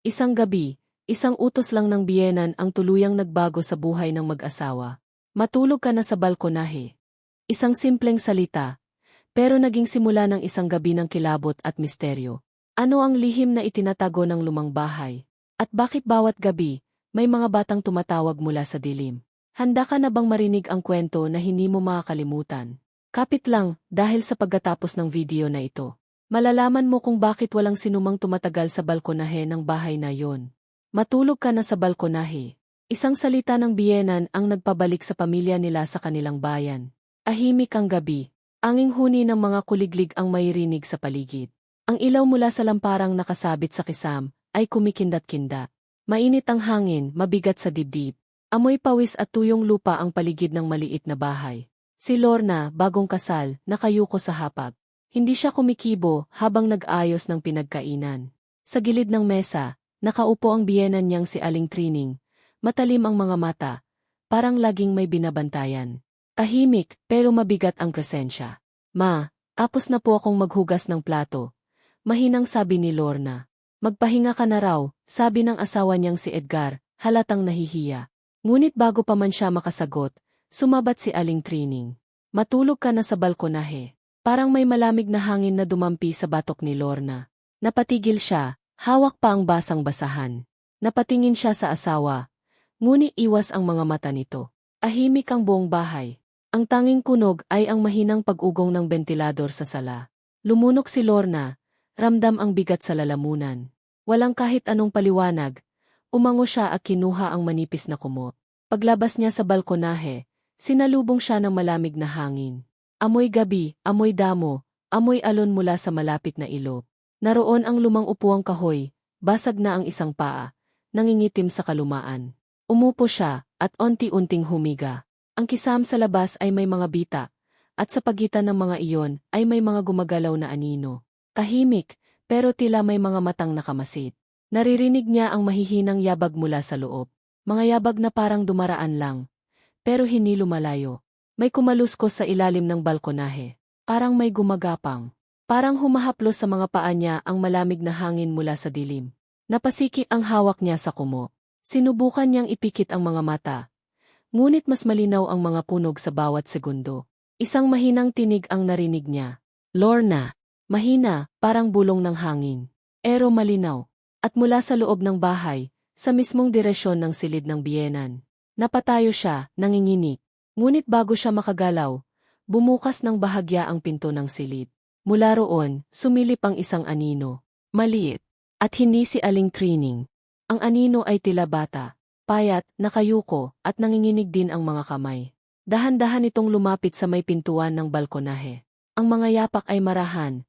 Isang gabi, isang utos lang ng biyenan ang tuluyang nagbago sa buhay ng mag-asawa. Matulog ka na sa balkonahe. Isang simpleng salita, pero naging simula ng isang gabi ng kilabot at misteryo. Ano ang lihim na itinatago ng lumang bahay? At bakit bawat gabi, may mga batang tumatawag mula sa dilim? Handa ka na bang marinig ang kwento na hindi mo makakalimutan? Kapit lang, dahil sa pagkatapos ng video na ito. Malalaman mo kung bakit walang sinumang tumatagal sa balkonahe ng bahay na yon. Matulog ka na sa balkonahe. Isang salita ng biyenan ang nagpabalik sa pamilya nila sa kanilang bayan. Ahimik ang gabi. Anging huni ng mga kuliglig ang mairinig sa paligid. Ang ilaw mula sa lamparang nakasabit sa kisam ay kumikindat-kindat. Mainit ang hangin, mabigat sa dibdib. Amoy pawis at tuyong lupa ang paligid ng maliit na bahay. Si Lorna, bagong kasal, nakayuko sa hapag. Hindi siya kumikibo habang nag-ayos ng pinagkainan. Sa gilid ng mesa, nakaupo ang biyenan niyang si Aling Trining. Matalim ang mga mata, parang laging may binabantayan. Tahimik, pero mabigat ang presensya. Ma, tapos na po akong maghugas ng plato. Mahinang sabi ni Lorna. Magpahinga ka na raw, sabi ng asawa niyang si Edgar, halatang nahihiya. Ngunit bago pa man siya makasagot, sumabat si Aling Trining. Matulog ka na sa balkonahe. Parang may malamig na hangin na dumampi sa batok ni Lorna. Napatigil siya, hawak pa ang basang basahan. Napatingin siya sa asawa. Ngunit iwas ang mga mata nito. Ahimik ang buong bahay. Ang tanging kunog ay ang mahinang pag-ugong ng ventilador sa sala. Lumunok si Lorna, ramdam ang bigat sa lalamunan. Walang kahit anong paliwanag, umango siya at kinuha ang manipis na kumo. Paglabas niya sa balkonahe, sinalubong siya ng malamig na hangin. Amoy gabi, amoy damo, amoy alon mula sa malapit na ilo. Naroon ang lumang upuang kahoy, basag na ang isang paa, nangingitim sa kalumaan. Umupo siya, at onti-unting humiga. Ang kisam sa labas ay may mga bita, at sa pagitan ng mga iyon ay may mga gumagalaw na anino. Tahimik, pero tila may mga matang nakamasid. Naririnig niya ang mahihinang yabag mula sa loob. Mga yabag na parang dumaraan lang, pero hindi lumalayo. May kumaluskos sa ilalim ng balkonahe. Parang may gumagapang. Parang humahaplos sa mga paa niya ang malamig na hangin mula sa dilim. Napasiki ang hawak niya sa kumo. Sinubukan niyang ipikit ang mga mata. Ngunit mas malinaw ang mga punog sa bawat segundo. Isang mahinang tinig ang narinig niya. Lorna. Mahina, parang bulong ng hangin. Ero malinaw. At mula sa loob ng bahay, sa mismong direksyon ng silid ng biyenan. Napatayo siya, nanginginig. Ngunit bago siya makagalaw, bumukas ng bahagya ang pinto ng silid. Mula roon, sumilip ang isang anino. Maliit. At hindi si Aling Trining. Ang anino ay tila bata, payat, nakayuko, at nanginginig din ang mga kamay. Dahan-dahan itong lumapit sa may pintuan ng balkonahe. Ang mga yapak ay marahan.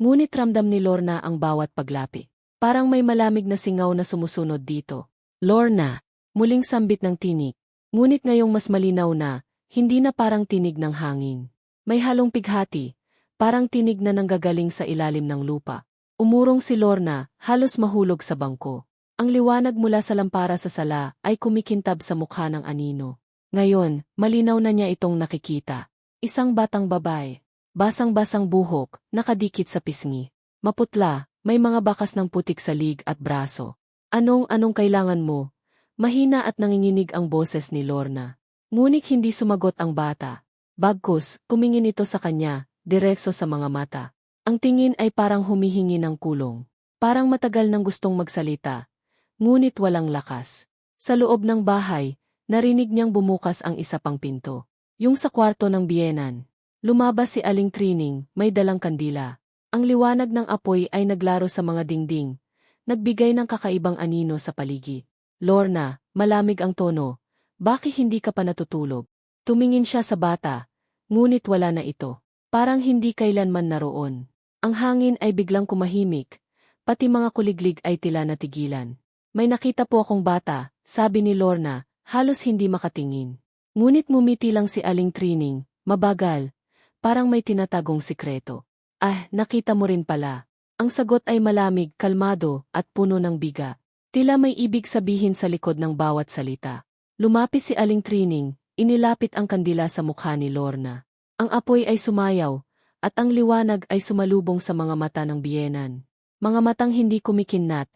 Ngunit ramdam ni Lorna ang bawat paglapi. Parang may malamig na singaw na sumusunod dito. Lorna, muling sambit ng tinik. Ngunit ngayong mas malinaw na, hindi na parang tinig ng hangin. May halong pighati, parang tinig na nanggagaling sa ilalim ng lupa. Umurong si Lorna, halos mahulog sa bangko. Ang liwanag mula sa lampara sa sala ay kumikintab sa mukha ng anino. Ngayon, malinaw na niya itong nakikita. Isang batang babae. Basang-basang buhok, nakadikit sa pisngi. Maputla, may mga bakas ng putik sa lig at braso. Anong-anong kailangan mo, Mahina at nanginginig ang boses ni Lorna. Ngunit hindi sumagot ang bata. Bagkus, kumingin ito sa kanya, diretso sa mga mata. Ang tingin ay parang humihingi ng kulong. Parang matagal nang gustong magsalita. Ngunit walang lakas. Sa loob ng bahay, narinig niyang bumukas ang isa pang pinto. Yung sa kwarto ng biyenan. Lumabas si Aling Trining, may dalang kandila. Ang liwanag ng apoy ay naglaro sa mga dingding. Nagbigay ng kakaibang anino sa paligid. Lorna, malamig ang tono. Bakit hindi ka pa natutulog? Tumingin siya sa bata. Ngunit wala na ito. Parang hindi kailanman naroon. Ang hangin ay biglang kumahimik. Pati mga kuliglig ay tila natigilan. May nakita po akong bata, sabi ni Lorna, halos hindi makatingin. Ngunit mumiti lang si Aling Trining, mabagal, parang may tinatagong sikreto. Ah, nakita mo rin pala. Ang sagot ay malamig, kalmado, at puno ng biga. Tila may ibig sabihin sa likod ng bawat salita. Lumapit si Aling Trining, inilapit ang kandila sa mukha ni Lorna. Ang apoy ay sumayaw, at ang liwanag ay sumalubong sa mga mata ng biyenan. Mga matang hindi kumikinat,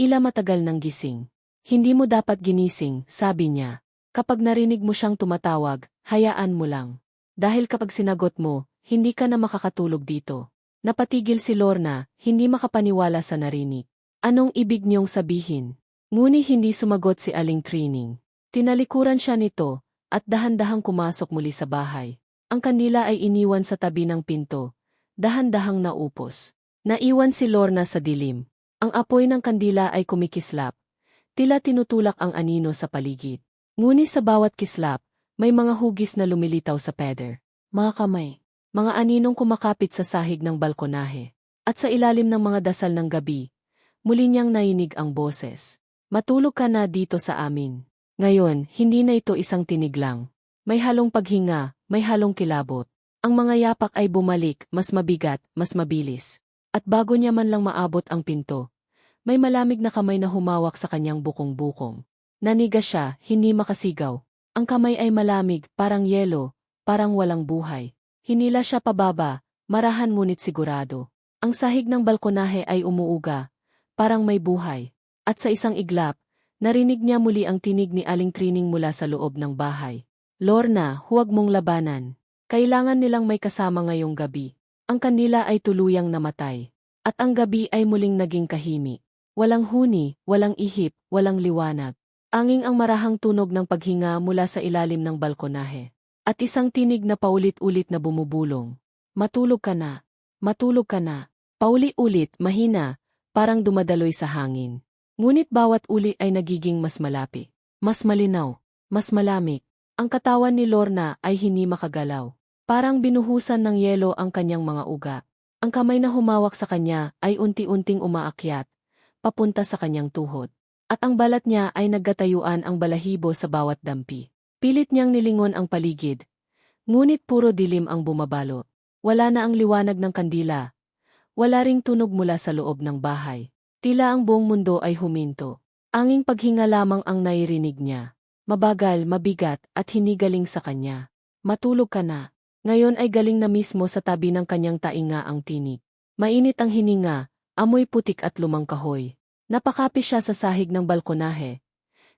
Ila matagal ng gising. Hindi mo dapat ginising, sabi niya. Kapag narinig mo siyang tumatawag, hayaan mo lang. Dahil kapag sinagot mo, hindi ka na makakatulog dito. Napatigil si Lorna, hindi makapaniwala sa narinig. Anong ibig niyong sabihin? Nguni hindi sumagot si Aling Trining. Tinalikuran siya nito, at dahan-dahang kumasok muli sa bahay. Ang kanila ay iniwan sa tabi ng pinto. Dahan-dahang naupos. Naiwan si Lorna sa dilim. Ang apoy ng kandila ay kumikislap. Tila tinutulak ang anino sa paligid. Ngunit sa bawat kislap, may mga hugis na lumilitaw sa peder. Mga kamay. Mga aninong kumakapit sa sahig ng balkonahe. At sa ilalim ng mga dasal ng gabi, muli niyang nainig ang boses. Matulog ka na dito sa amin. Ngayon, hindi na ito isang tinig lang. May halong paghinga, may halong kilabot. Ang mga yapak ay bumalik, mas mabigat, mas mabilis. At bago niya man lang maabot ang pinto, may malamig na kamay na humawak sa kanyang bukong-bukong. Naniga siya, hindi makasigaw. Ang kamay ay malamig, parang yelo, parang walang buhay. Hinila siya pababa, marahan ngunit sigurado. Ang sahig ng balkonahe ay umuuga, parang may buhay. At sa isang iglap, Narinig niya muli ang tinig ni Aling Trining mula sa loob ng bahay. Lorna, huwag mong labanan. Kailangan nilang may kasama ngayong gabi. Ang kanila ay tuluyang namatay. At ang gabi ay muling naging kahimi. Walang huni, walang ihip, walang liwanag. Anging ang marahang tunog ng paghinga mula sa ilalim ng balkonahe. At isang tinig na paulit-ulit na bumubulong. Matulog ka na. Matulog ka na. Pauli-ulit, mahina, parang dumadaloy sa hangin. Ngunit bawat uli ay nagiging mas malapi, mas malinaw, mas malamig. Ang katawan ni Lorna ay hindi makagalaw. Parang binuhusan ng yelo ang kanyang mga uga. Ang kamay na humawak sa kanya ay unti-unting umaakyat, papunta sa kanyang tuhod. At ang balat niya ay naggatayuan ang balahibo sa bawat dampi. Pilit niyang nilingon ang paligid. Ngunit puro dilim ang bumabalo. Wala na ang liwanag ng kandila. Wala ring tunog mula sa loob ng bahay. Tila ang buong mundo ay huminto. Anging paghinga lamang ang nairinig niya. Mabagal, mabigat, at hinigaling sa kanya. Matulog ka na. Ngayon ay galing na mismo sa tabi ng kanyang tainga ang tinig. Mainit ang hininga, amoy putik at lumang kahoy. Napakapis siya sa sahig ng balkonahe.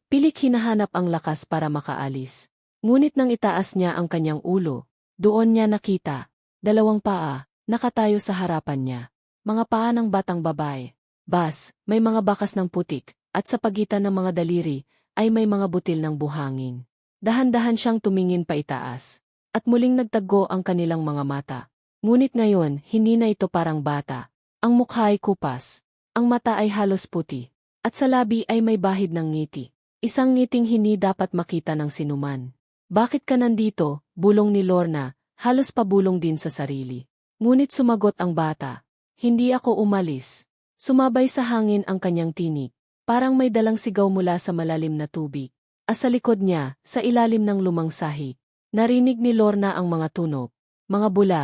Pilik hinahanap ang lakas para makaalis. Ngunit nang itaas niya ang kanyang ulo, doon niya nakita, dalawang paa, nakatayo sa harapan niya. Mga paa ng batang babae. Bas, may mga bakas ng putik, at sa pagitan ng mga daliri, ay may mga butil ng buhangin. Dahan-dahan siyang tumingin pa itaas. At muling nagtago ang kanilang mga mata. Ngunit ngayon, hindi na ito parang bata. Ang mukha ay kupas. Ang mata ay halos puti. At sa labi ay may bahid ng ngiti. Isang ngiting hindi dapat makita ng sinuman. Bakit ka nandito, bulong ni Lorna, halos pabulong din sa sarili. Ngunit sumagot ang bata. Hindi ako umalis. Sumabay sa hangin ang kanyang tinig, parang may dalang sigaw mula sa malalim na tubig. As sa likod niya, sa ilalim ng lumang sahig, narinig ni Lorna ang mga tunog, mga bula,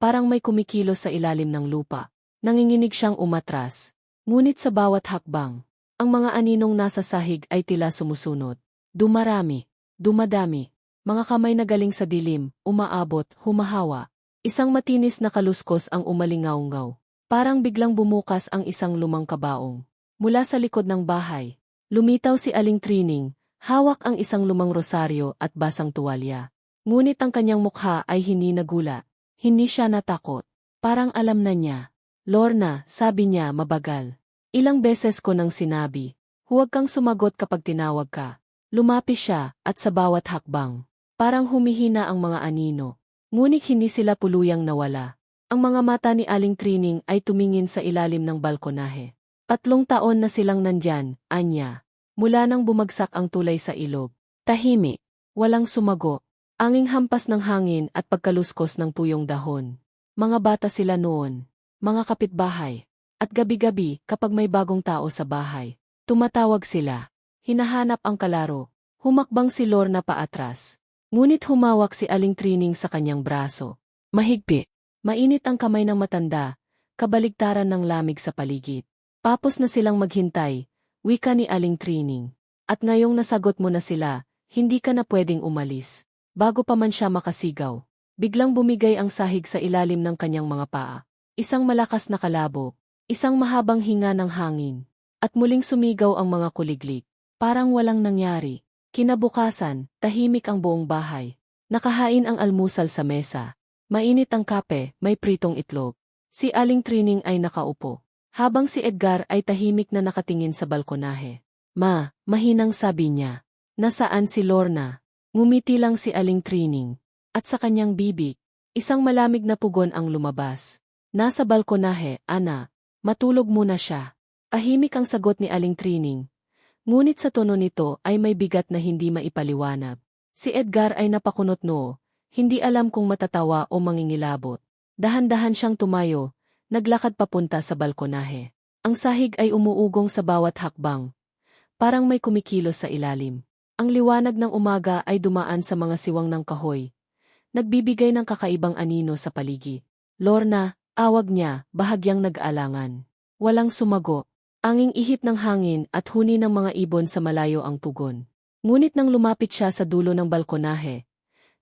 parang may kumikilos sa ilalim ng lupa. Nanginginig siyang umatras. Ngunit sa bawat hakbang, ang mga aninong nasa sahig ay tila sumusunod. Dumarami, dumadami, mga kamay na galing sa dilim, umaabot, humahawa. Isang matinis na kaluskos ang umalingaw-ngaw. Parang biglang bumukas ang isang lumang kabaong. Mula sa likod ng bahay, lumitaw si Aling Trining, hawak ang isang lumang rosaryo at basang tuwalya. Ngunit ang kanyang mukha ay hindi nagula. Hindi siya natakot. Parang alam na niya. Lorna, sabi niya mabagal. Ilang beses ko nang sinabi, huwag kang sumagot kapag tinawag ka. Lumapis siya, at sa bawat hakbang, parang humihina ang mga anino. Ngunit hindi sila puluyang nawala. Ang mga mata ni Aling Trining ay tumingin sa ilalim ng balkonahe. Tatlong taon na silang nandyan, anya. Mula nang bumagsak ang tulay sa ilog. Tahimik. Walang sumago. Anging hampas ng hangin at pagkaluskos ng puyong dahon. Mga bata sila noon. Mga kapitbahay. At gabi-gabi, kapag may bagong tao sa bahay, tumatawag sila. Hinahanap ang kalaro. Humakbang si Lorna paatras. Ngunit humawak si Aling Trining sa kanyang braso. Mahigpit. Mainit ang kamay ng matanda, kabaligtaran ng lamig sa paligid. Papos na silang maghintay, wika ni Aling Trining. At ngayong nasagot mo na sila, hindi ka na pwedeng umalis. Bago pa man siya makasigaw, biglang bumigay ang sahig sa ilalim ng kanyang mga paa. Isang malakas na kalabo, isang mahabang hinga ng hangin. At muling sumigaw ang mga kuliglig. Parang walang nangyari. Kinabukasan, tahimik ang buong bahay. Nakahain ang almusal sa mesa. Mainit ang kape, may pritong itlog. Si Aling Trining ay nakaupo. Habang si Edgar ay tahimik na nakatingin sa balkonahe. Ma, mahinang sabi niya. Nasaan si Lorna? Ngumiti lang si Aling Trining. At sa kanyang bibig, isang malamig na pugon ang lumabas. Nasa balkonahe, ana. Matulog muna siya. Ahimik ang sagot ni Aling Trining. Ngunit sa tono nito ay may bigat na hindi maipaliwanag. Si Edgar ay napakunot noo, hindi alam kung matatawa o mangingilabot. Dahan-dahan siyang tumayo, naglakad papunta sa balkonahe. Ang sahig ay umuugong sa bawat hakbang. Parang may kumikilos sa ilalim. Ang liwanag ng umaga ay dumaan sa mga siwang ng kahoy. Nagbibigay ng kakaibang anino sa paligid. Lorna, awag niya, bahagyang nag-alangan. Walang sumago. Anging ihip ng hangin at huni ng mga ibon sa malayo ang tugon. Ngunit nang lumapit siya sa dulo ng balkonahe,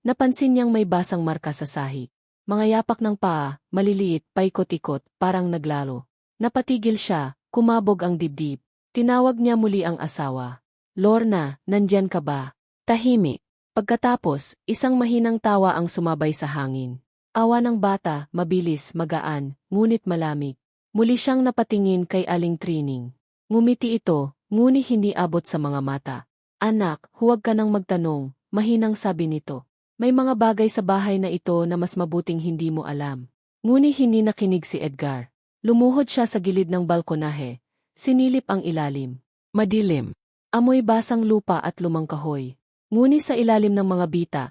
napansin niyang may basang marka sa sahig. Mga yapak ng paa, maliliit, paikot-ikot, parang naglalo. Napatigil siya, kumabog ang dibdib. Tinawag niya muli ang asawa. Lorna, nandyan ka ba? Tahimik. Pagkatapos, isang mahinang tawa ang sumabay sa hangin. Awa ng bata, mabilis, magaan, ngunit malamig. Muli siyang napatingin kay Aling Trining. Ngumiti ito, ngunit hindi abot sa mga mata. Anak, huwag ka nang magtanong, mahinang sabi nito. May mga bagay sa bahay na ito na mas mabuting hindi mo alam. Ngunit hindi nakinig si Edgar. Lumuhod siya sa gilid ng balkonahe. Sinilip ang ilalim. Madilim. Amoy basang lupa at lumang kahoy. Ngunit sa ilalim ng mga bita,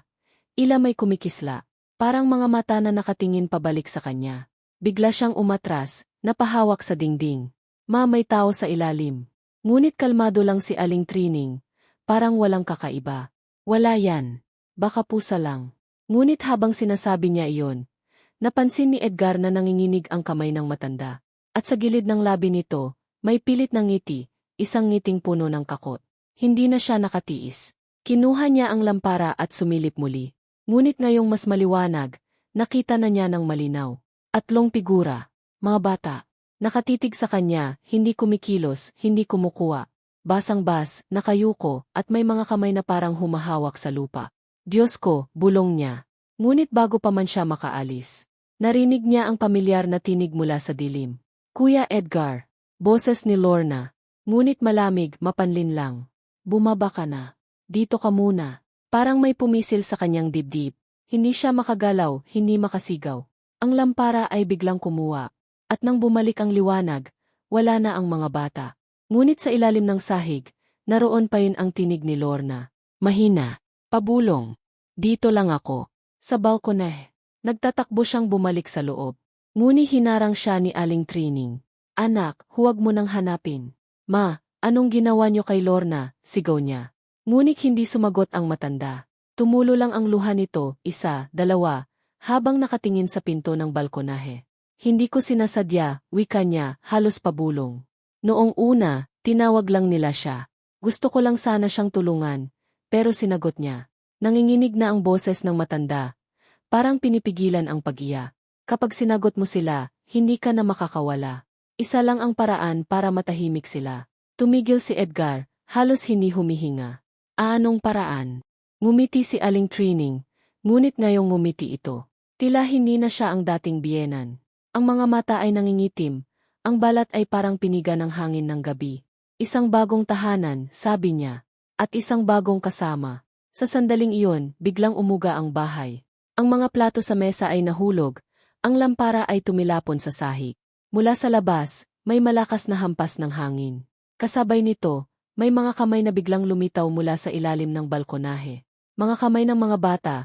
ila may kumikisla. Parang mga mata na nakatingin pabalik sa kanya. Bigla siyang umatras, napahawak sa dingding. Ma may tao sa ilalim. Ngunit kalmado lang si Aling Trining. Parang walang kakaiba. Wala yan. Baka pusa lang. Ngunit habang sinasabi niya iyon, napansin ni Edgar na nanginginig ang kamay ng matanda. At sa gilid ng labi nito, may pilit na ngiti, isang ngiting puno ng kakot. Hindi na siya nakatiis. Kinuha niya ang lampara at sumilip muli. Ngunit ngayong mas maliwanag, nakita na niya ng malinaw. Atlong figura, mga bata, nakatitig sa kanya, hindi kumikilos, hindi kumukuha. Basang-bas, nakayuko, at may mga kamay na parang humahawak sa lupa. Diyos ko, bulong niya. Ngunit bago pa man siya makaalis, narinig niya ang pamilyar na tinig mula sa dilim. Kuya Edgar, boses ni Lorna, Ngunit malamig, mapanlin lang. Bumaba ka na. Dito ka muna. Parang may pumisil sa kanyang dibdib. Hindi siya makagalaw, hindi makasigaw. Ang lampara ay biglang kumuha. At nang bumalik ang liwanag, wala na ang mga bata. Ngunit sa ilalim ng sahig, naroon pa rin ang tinig ni Lorna. Mahina. Pabulong. Dito lang ako. Sa balkone. Nagtatakbo siyang bumalik sa loob. Ngunit hinarang siya ni Aling Trining. Anak, huwag mo nang hanapin. Ma, anong ginawa niyo kay Lorna? Sigaw niya. Ngunit hindi sumagot ang matanda. Tumulo lang ang luha nito, isa, dalawa, habang nakatingin sa pinto ng balkonahe. Hindi ko sinasadya, wika niya, halos pabulong. Noong una, tinawag lang nila siya. Gusto ko lang sana siyang tulungan, pero sinagot niya. Nanginginig na ang boses ng matanda. Parang pinipigilan ang pag-iya. Kapag sinagot mo sila, hindi ka na makakawala. Isa lang ang paraan para matahimik sila. Tumigil si Edgar, halos hindi humihinga. Anong paraan? Ngumiti si Aling Trining, ngunit ngayong ngumiti ito. Tila hindi na siya ang dating biyenan. Ang mga mata ay nangingitim, ang balat ay parang piniga ng hangin ng gabi. Isang bagong tahanan, sabi niya, at isang bagong kasama. Sa sandaling iyon, biglang umuga ang bahay. Ang mga plato sa mesa ay nahulog, ang lampara ay tumilapon sa sahig. Mula sa labas, may malakas na hampas ng hangin. Kasabay nito, may mga kamay na biglang lumitaw mula sa ilalim ng balkonahe. Mga kamay ng mga bata,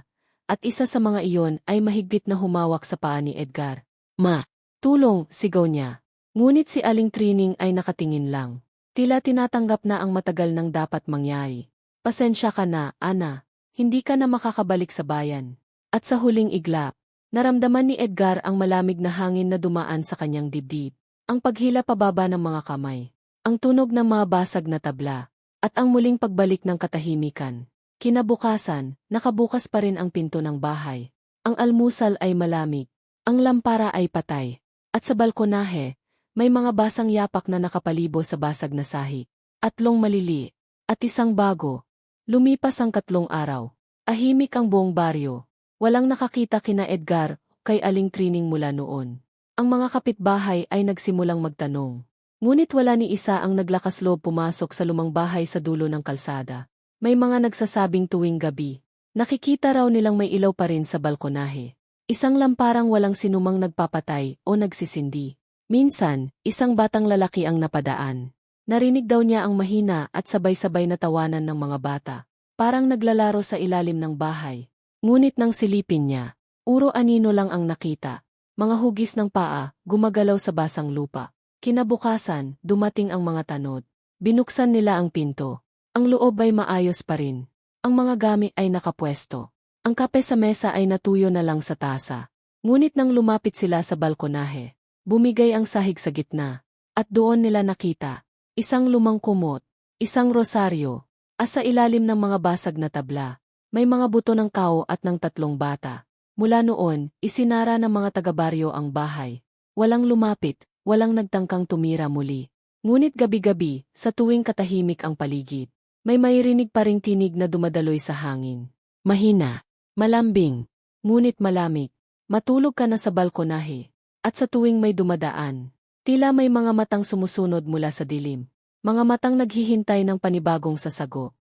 at isa sa mga iyon ay mahigpit na humawak sa paa ni Edgar. Ma! Tulong! Sigaw niya. Ngunit si Aling Trining ay nakatingin lang. Tila tinatanggap na ang matagal nang dapat mangyari. Pasensya ka na, Ana. Hindi ka na makakabalik sa bayan. At sa huling iglap, Naramdaman ni Edgar ang malamig na hangin na dumaan sa kanyang dibdib, ang paghila pababa ng mga kamay, ang tunog ng mga basag na tabla, at ang muling pagbalik ng katahimikan. Kinabukasan, nakabukas pa rin ang pinto ng bahay. Ang almusal ay malamig, ang lampara ay patay, at sa balkonahe, May mga basang yapak na nakapalibo sa basag na sahi. Atlong malili. At isang bago. Lumipas ang katlong araw. Ahimik ang buong baryo. Walang nakakita kina Edgar, kay Aling Trining mula noon. Ang mga kapitbahay ay nagsimulang magtanong. Ngunit wala ni isa ang naglakas loob pumasok sa lumang bahay sa dulo ng kalsada. May mga nagsasabing tuwing gabi. Nakikita raw nilang may ilaw pa rin sa balkonahe. Isang lamparang walang sinumang nagpapatay o nagsisindi. Minsan, isang batang lalaki ang napadaan. Narinig daw niya ang mahina at sabay-sabay na tawanan ng mga bata. Parang naglalaro sa ilalim ng bahay. Ngunit nang silipin niya, uro anino lang ang nakita. Mga hugis ng paa, gumagalaw sa basang lupa. Kinabukasan, dumating ang mga tanod. Binuksan nila ang pinto. Ang loob ay maayos pa rin. Ang mga gamit ay nakapwesto. Ang kape sa mesa ay natuyo na lang sa tasa. Ngunit nang lumapit sila sa balkonahe, bumigay ang sahig sa gitna. At doon nila nakita, isang lumang kumot, isang rosaryo, asa ilalim ng mga basag na tabla. May mga buto ng kao at ng tatlong bata. Mula noon, isinara ng mga taga-baryo ang bahay. Walang lumapit, walang nagtangkang tumira muli. Ngunit gabi-gabi, sa tuwing katahimik ang paligid, may mairinig pa ring tinig na dumadaloy sa hangin. Mahina, malambing, ngunit malamig. Matulog ka na sa balkonahe. At sa tuwing may dumadaan, tila may mga matang sumusunod mula sa dilim. Mga matang naghihintay ng panibagong sasago.